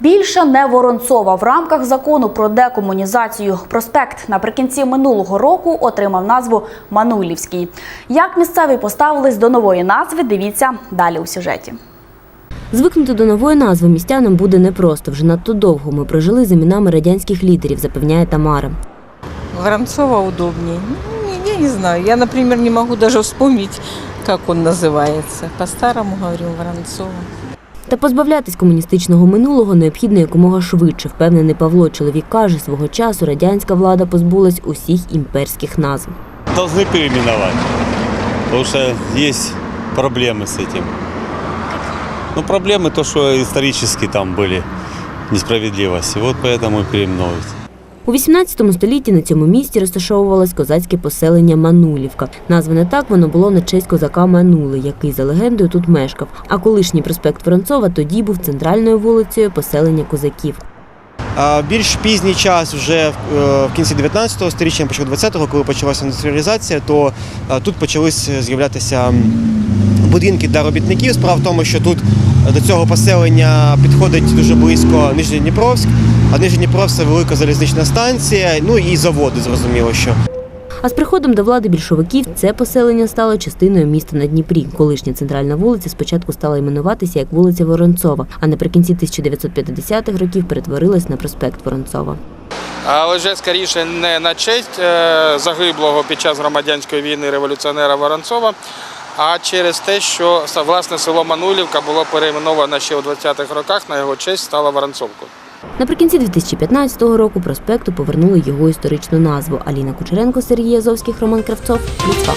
Більше не Воронцова в рамках закону про декомунізацію. Проспект наприкінці минулого року отримав назву Манулівський. Як місцеві поставились до нової назви, дивіться далі у сюжеті. Звикнути до нової назви містянам буде непросто. Вже надто довго ми прожили з іменами радянських лідерів, запевняє Тамара. Воронцова удобнее. Ну, Я не знаю. Я, например, не могу даже вспомнить, как он называется. По-старому говорим Воронцова. Та позбавлятись комуністичного минулого необхідно якомога швидше, впевнений Павло. Чоловік каже, свого часу радянська влада позбулась усіх імперських назв. Должны переименовать, потому что есть проблемы с этим. Ну, проблемы то, что исторически там были несправедливости. Вот поэтому и переименовывают. У 18 столітті на цьому місці розташовувалось козацьке поселення Манулівка. Назване так воно було на честь козака Манули, який за легендою тут мешкав. А колишній проспект Воронцова тоді був центральною вулицею поселення козаків. Більш пізній час, вже е, в кінці 19 століття, на початку 20-го, коли почалася індустріалізація, то е, тут почались з'являтися будинки для робітників. Справа в тому, що тут до цього поселення підходить дуже близько Нижньодніпровськ, а Нижньодніпровськ – це велика залізнична станція, ну і заводи, зрозуміло, що. А з приходом до влади більшовиків це поселення стало частиною міста на Дніпрі. Колишня центральна вулиця спочатку стала іменуватися як вулиця Воронцова, а наприкінці 1950-х років перетворилась на проспект Воронцова. Але вже скоріше не на честь е, загиблого під час громадянської війни революціонера Воронцова, а через те, що власне село Манулівка було перейменовано ще у 20-х роках, на його честь стало Воронцовкою. Наприкінці 2015 року проспекту повернули його історичну назву. Аліна Кучеренко, Сергій Азовських, Роман Кравцов. Ліцва.